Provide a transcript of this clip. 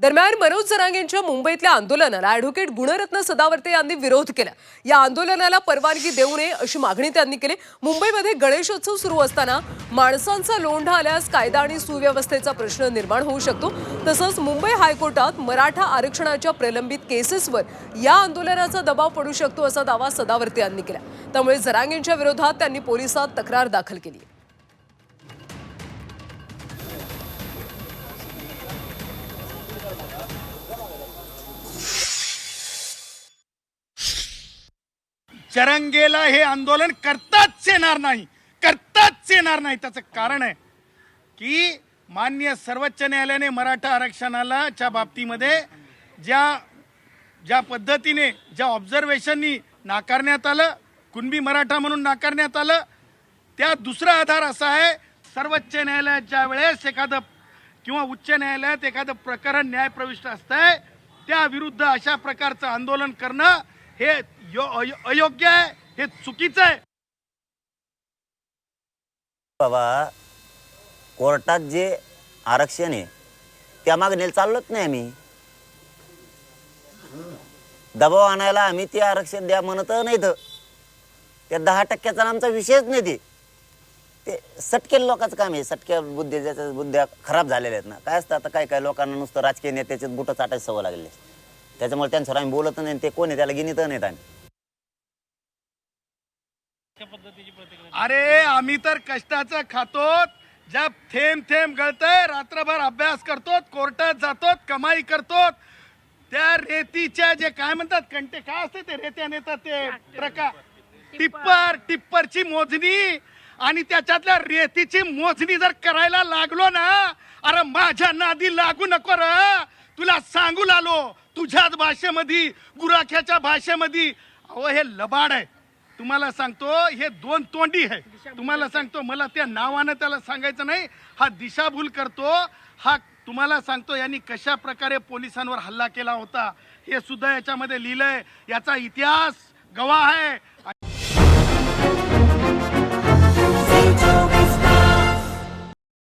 दरम्यान मनोज जरांगेंच्या मुंबईतल्या आंदोलनाला ॲडव्होकेट गुणरत्न सदावर्ते यांनी विरोध केला. या आंदोलनाला परवानगी देऊ नये अशी मागणी त्यांनी केली. मुंबईमध्ये गणेशोत्सव सुरू असताना माणसांचा लोंढा आल्यास कायदा आणि सुव्यवस्थेचा प्रश्न निर्माण होऊ शकतो. तसंच मुंबई हायकोर्टात मराठा आरक्षणाच्या प्रलंबित केसेसवर या आंदोलनाचा दबाव पडू शकतो असा दावा सदावर्ते यांनी केला. त्यामुळे जरांगेंच्या विरोधात त्यांनी पोलिसात तक्रार दाखल केली चरंगेला हे आंदोलन करताच येणार नाही करताच येणार नाही. त्याचं कारण आहे की मान्य सर्वोच्च न्यायालयाने मराठा आरक्षणाला च्या बाबतीमध्ये ज्या ज्या पद्धतीने ज्या ऑब्झर्वेशननी नाकारण्यात आलं कुणबी मराठा म्हणून नाकारण्यात आलं त्या दुसरा आधार असा आहे सर्वोच्च न्यायालयाच्या वेळेस एखादं किंवा उच्च न्यायालयात एखादं प्रकरण न्यायप्रविष्ट असतंय त्या विरुद्ध अशा प्रकारचं आंदोलन करणं हे यो- अयोग्य आहे हे चुकीचं आहे. बाबा कोर्टात जे आरक्षण आहे त्या मागणीला चाललोच नाही आम्ही. दबाव आणायला आम्ही ते आरक्षण द्या म्हणत नाही तर त्या दहा टक्क्याचा आमचा विषयच नाही ते. ते सटकेल लोकांचं काम आहे. सटक्या बुद्धी ज्याच्या बुद्ध्या खराब झालेल्या आहेत ना. काय असतं आता? काय काय लोकांना नुसतं राजकीय नेत्याचे बुटं चाटायची सवय लागलेली त्याच्यामुळे त्यांच्यावर आम्ही बोलत नाही आणि ते कोण आहे त्याला गिनीत नाहीत आम्ही. अरे आम्ही तर कष्टाचं खातो जब थेंब थेंब गळतय रात्रभर अभ्यास करतो कोर्टात जातो कमाई करतो त्या रेतीच्या जे काय म्हणतात कंटे काय असते ते रेत्या नेतात ते? ट्रका टिप्पर टिप्परची मोजणी. आणि त्याच्यातल्या रेतीची मोजणी जर करायला लागलो ना अरे माझ्या नादी लागू नको र. तुला सांगू लागलो तुझ्याच भाषेमध्ये गुराख्याच्या भाषेमध्ये अहो हे लबाड आहे. तुम्हाला सांगतो हे दोन तोंडी आहे. तुम्हाला सांगतो मला त्या नावानं त्याला सांगायचं नाही. हा दिशाभूल करतो. हा तुम्हाला सांगतो यांनी कशा प्रकारे पोलिसांवर हल्ला केला होता. हे सुद्धा याच्यामध्ये लिहिलंय. याचा इतिहास गवाह आहे.